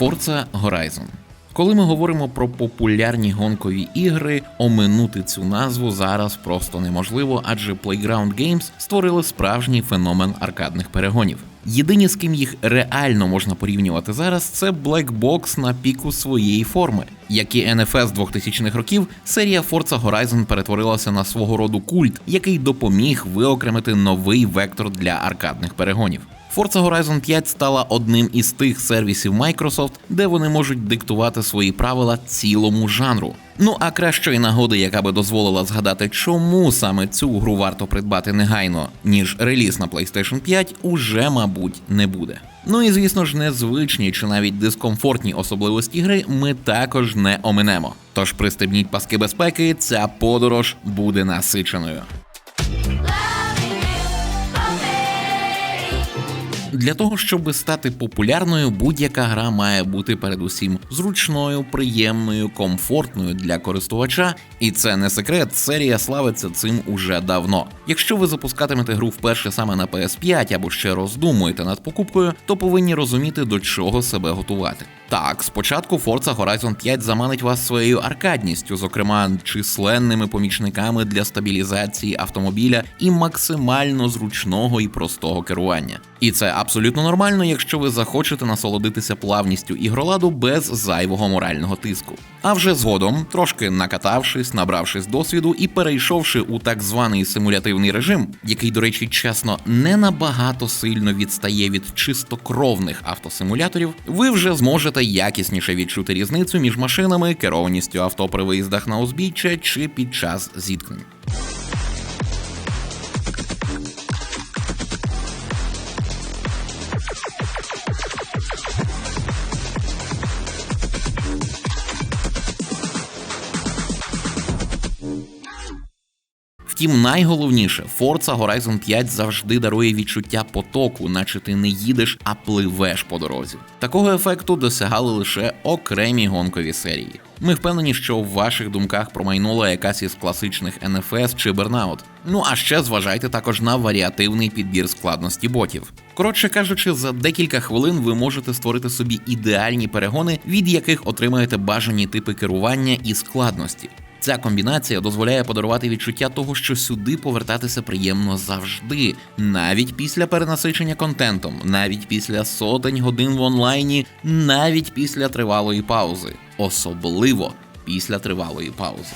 Forza Horizon. Коли ми говоримо про популярні гонкові ігри, оминути цю назву зараз просто неможливо, адже Playground Games створили справжній феномен аркадних перегонів. Єдині, з ким їх реально можна порівнювати зараз, це Black Box на піку своєї форми. Як і NFS 2000-х років, серія Forza Horizon перетворилася на свого роду культ, який допоміг виокремити новий вектор для аркадних перегонів. Forza Horizon 5 стала одним із тих сервісів Microsoft, де вони можуть диктувати свої правила цілому жанру. Ну а кращої нагоди, яка би дозволила згадати, чому саме цю гру варто придбати негайно, ніж реліз на PlayStation 5, уже, мабуть, не буде. Ну і звісно ж, незвичні чи навіть дискомфортні особливості гри ми також не оминемо. Тож пристебніть паски безпеки, ця подорож буде насиченою. Для того, щоб стати популярною, будь-яка гра має бути передусім зручною, приємною, комфортною для користувача, і це не секрет, серія славиться цим уже давно. Якщо ви запускатимете гру вперше саме на PS5 або ще роздумуєте над покупкою, то повинні розуміти, до чого себе готувати. Так, спочатку Forza Horizon 5 заманить вас своєю аркадністю, зокрема численними помічниками для стабілізації автомобіля і максимально зручного і простого керування. І це абсолютно нормально, якщо ви захочете насолодитися плавністю ігроладу без зайвого морального тиску. А вже згодом, трошки накатавшись, набравшись досвіду і перейшовши у так званий симулятивний режим, який, до речі, чесно, не набагато сильно відстає від чистокровних автосимуляторів, ви вже зможете якісніше відчути різницю між машинами, керованістю авто при виїздах на узбіччя чи під час зіткнень. Втім, найголовніше, Forza Horizon 5 завжди дарує відчуття потоку, наче ти не їдеш, а пливеш по дорозі. Такого ефекту досягали лише окремі гонкові серії. Ми впевнені, що в ваших думках промайнула якась із класичних NFS чи Burnout. Ну а ще зважайте також на варіативний підбір складності ботів. Коротше кажучи, за декілька хвилин ви можете створити собі ідеальні перегони, від яких отримаєте бажані типи керування і складності. Ця комбінація дозволяє подарувати відчуття того, що сюди повертатися приємно завжди, навіть після перенасичення контентом, навіть після сотень годин в онлайні, навіть після тривалої паузи, особливо після тривалої паузи.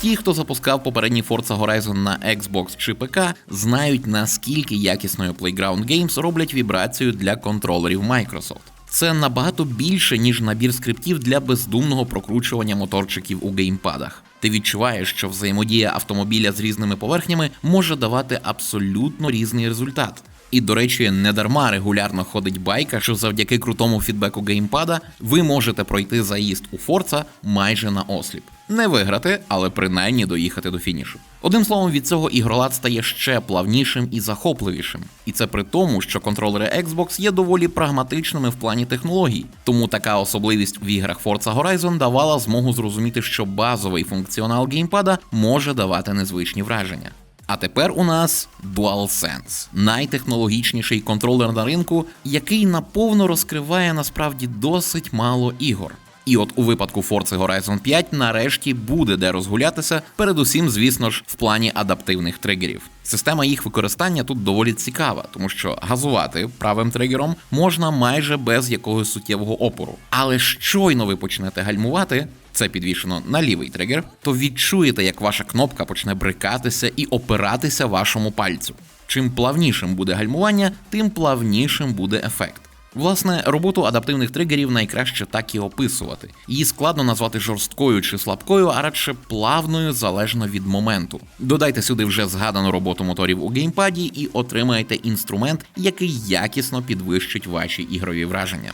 Ті, хто запускав попередній Forza Horizon на Xbox чи ПК, знають наскільки якісною Playground Games роблять вібрацію для контролерів Microsoft. Це набагато більше, ніж набір скриптів для бездумного прокручування моторчиків у геймпадах. Ти відчуваєш, що взаємодія автомобіля з різними поверхнями може давати абсолютно різний результат. І, до речі, не дарма регулярно ходить байка, що завдяки крутому фідбеку геймпада ви можете пройти заїзд у Форца майже на осліп. Не виграти, але принаймні доїхати до фінішу. Одним словом, від цього ігролад стає ще плавнішим і захопливішим. І це при тому, що контролери Xbox є доволі прагматичними в плані технологій. Тому така особливість в іграх Forza Horizon давала змогу зрозуміти, що базовий функціонал геймпада може давати незвичні враження. А тепер у нас DualSense – найтехнологічніший контролер на ринку, який наповно розкриває насправді досить мало ігор. І от у випадку Forza Horizon 5 нарешті буде де розгулятися, передусім, звісно ж, в плані адаптивних тригерів. Система їх використання тут доволі цікава, тому що газувати правим тригером можна майже без якогось суттєвого опору. Але щойно ви почнете гальмувати, це підвішено на лівий тригер, то відчуєте, як ваша кнопка почне брикатися і опиратися вашому пальцю. Чим плавнішим буде гальмування, тим плавнішим буде ефект. Власне, роботу адаптивних тригерів найкраще так і описувати. Її складно назвати жорсткою чи слабкою, а радше плавною залежно від моменту. Додайте сюди вже згадану роботу моторів у геймпаді і отримаєте інструмент, який якісно підвищить ваші ігрові враження.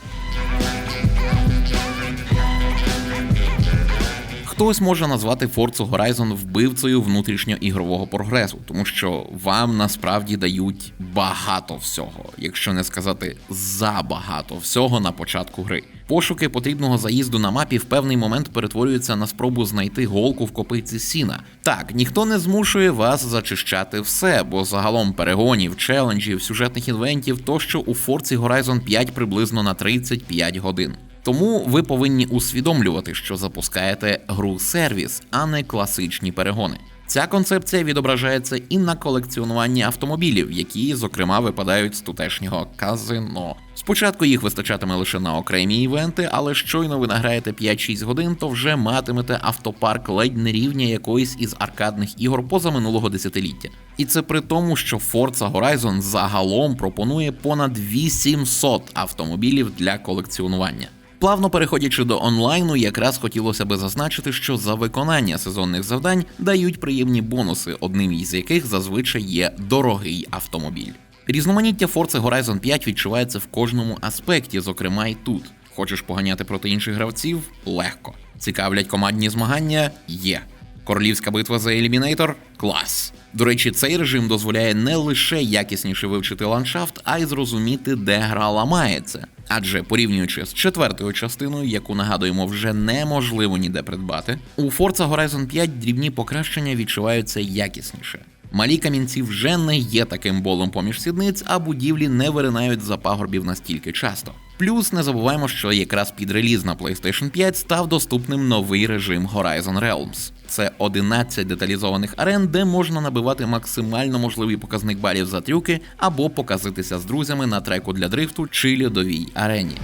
Хтось може назвати Forza Horizon вбивцею внутрішньоігрового прогресу, тому що вам насправді дають багато всього, якщо не сказати забагато всього на початку гри. Пошуки потрібного заїзду на мапі в певний момент перетворюються на спробу знайти голку в копиці сіна. Так, ніхто не змушує вас зачищати все, бо загалом перегонів, челенджів, сюжетних інвентів тощо у Forza Horizon 5 приблизно на 35 годин. Тому ви повинні усвідомлювати, що запускаєте гру сервіс, а не класичні перегони. Ця концепція відображається і на колекціонуванні автомобілів, які, зокрема, випадають з тутешнього казино. Спочатку їх вистачатиме лише на окремі івенти, але щойно ви награєте 5-6 годин, то вже матимете автопарк ледь не рівня якоїсь із аркадних ігор позаминулого десятиліття. І це при тому, що Forza Horizon загалом пропонує понад 800 автомобілів для колекціонування. Плавно переходячи до онлайну, якраз хотілося би зазначити, що за виконання сезонних завдань дають приємні бонуси, одним із яких зазвичай є дорогий автомобіль. Різноманіття Forza Horizon 5 відчувається в кожному аспекті, зокрема й тут. Хочеш поганяти проти інших гравців? Легко. Цікавлять командні змагання? Є. Королівська битва за елімінейтор клас. До речі, цей режим дозволяє не лише якісніше вивчити ландшафт, а й зрозуміти, де гра ламається. Адже порівнюючи з четвертою частиною, яку нагадуємо, вже неможливо ніде придбати, у Forza Horizon 5 дрібні покращення відчуваються якісніше. Малі камінці вже не є таким болем поміж сідниць, а будівлі не виринають за пагорбів настільки часто. Плюс не забуваємо, що якраз під реліз на PlayStation 5 став доступним новий режим Horizon Realms. Це 11 деталізованих арен, де можна набивати максимально можливий показник балів за трюки або показитися з друзями на треку для дрифту чи льодовій арені.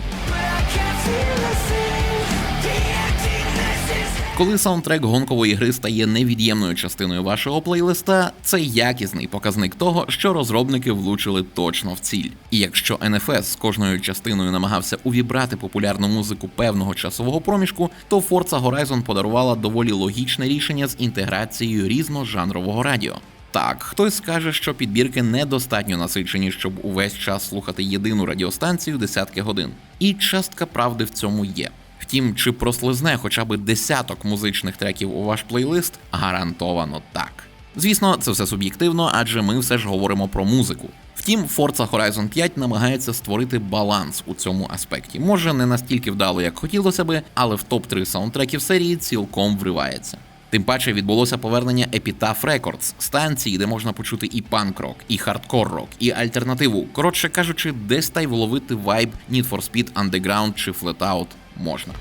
Коли саундтрек гонкової гри стає невід'ємною частиною вашого плейлиста, це якісний показник того, що розробники влучили точно в ціль. І якщо NFS з кожною частиною намагався увібрати популярну музику певного часового проміжку, то Forza Horizon подарувала доволі логічне рішення з інтеграцією різножанрового радіо. Так, хтось скаже, що підбірки недостатньо насичені, щоб увесь час слухати єдину радіостанцію десятки годин. І частка правди в цьому є. Втім, чи прослизне хоча б десяток музичних треків у ваш плейлист, гарантовано так. Звісно, це все суб'єктивно, адже ми все ж говоримо про музику. Втім, Forza Horizon 5 намагається створити баланс у цьому аспекті. Може не настільки вдало, як хотілося би, але в топ-3 саундтреків серії цілком вривається. Тим паче відбулося повернення Epitaph Records, станції, де можна почути і панк-рок, і хардкор-рок, і альтернативу. Коротше кажучи, десь та й вловити вайб Need for Speed Underground чи Flatout можна.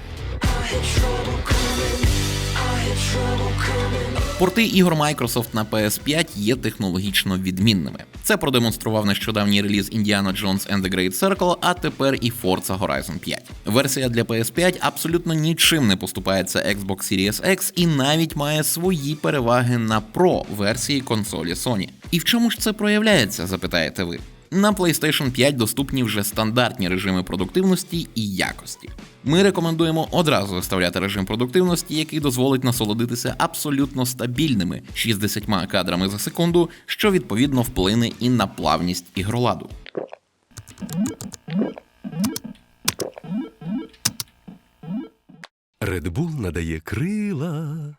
Порти ігор Microsoft на PS5 є технологічно відмінними. Це продемонстрував нещодавній реліз Indiana Jones and the Great Circle, а тепер і Forza Horizon 5. Версія для PS5 абсолютно нічим не поступається Xbox Series X і навіть має свої переваги на Pro версії консолі Sony. І в чому ж це проявляється, запитаєте ви? На PlayStation 5 доступні вже стандартні режими продуктивності і якості. Ми рекомендуємо одразу заставляти режим продуктивності, який дозволить насолодитися абсолютно стабільними 60 кадрами за секунду, що відповідно вплине і на плавність ігроладу. Red Bull надає крила.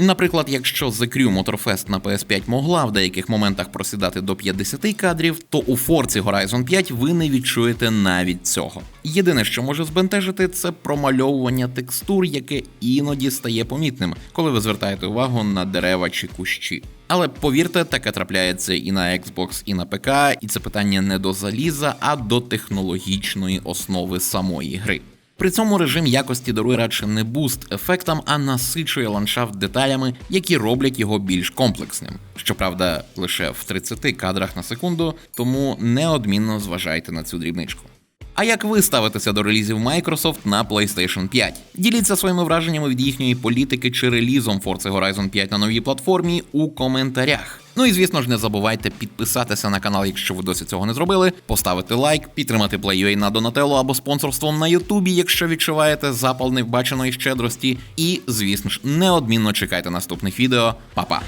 Наприклад, якщо The Crew Motorfest на PS5 могла в деяких моментах просідати до 50 кадрів, то у Forza Horizon 5 ви не відчуєте навіть цього. Єдине, що може збентежити, це промальовування текстур, яке іноді стає помітним, коли ви звертаєте увагу на дерева чи кущі. Але повірте, таке трапляється і на Xbox, і на ПК, і це питання не до заліза, а до технологічної основи самої гри. При цьому режим якості дарує радше не буст ефектам, а насичує ландшафт деталями, які роблять його більш комплексним. Щоправда, лише в 30 кадрах на секунду, тому неодмінно зважайте на цю дрібничку. А як ви ставитеся до релізів Microsoft на PlayStation 5? Діліться своїми враженнями від їхньої політики чи релізом Forza Horizon 5 на новій платформі у коментарях. Ну і звісно ж, не забувайте підписатися на канал, якщо ви досі цього не зробили, поставити лайк, підтримати PlayUA на Донателло або спонсорством на Ютубі, якщо відчуваєте запал невбаченої щедрості. І, звісно ж, неодмінно чекайте наступних відео. Па-па!